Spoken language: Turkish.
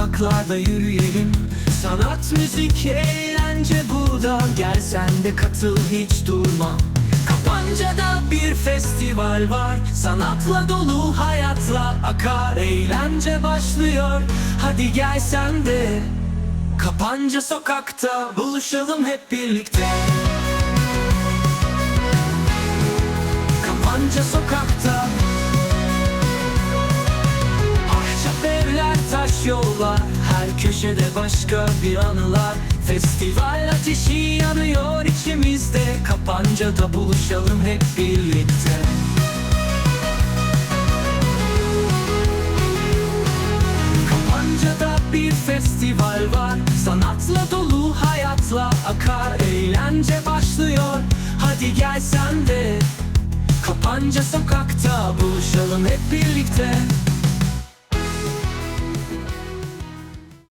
sokaklarda yürüyelim. Sanat, müzik, eğlence burada Gel sen de katıl hiç durma. Kapanca'da bir festival var. Sanatla dolu hayatla akar. Eğlence başlıyor. Hadi gel sen de. Kapanca sokakta buluşalım hep birlikte yollar Her köşede başka bir anılar. Festival ateşi yanıyor içimizde Kapanca'da buluşalım hep birlikte. Kapanca'da bir festival var Sanatla dolu hayatla akar Eğlence başlıyor. Hadi gel sen de Kapanca sokakta buluşalım hep birlikte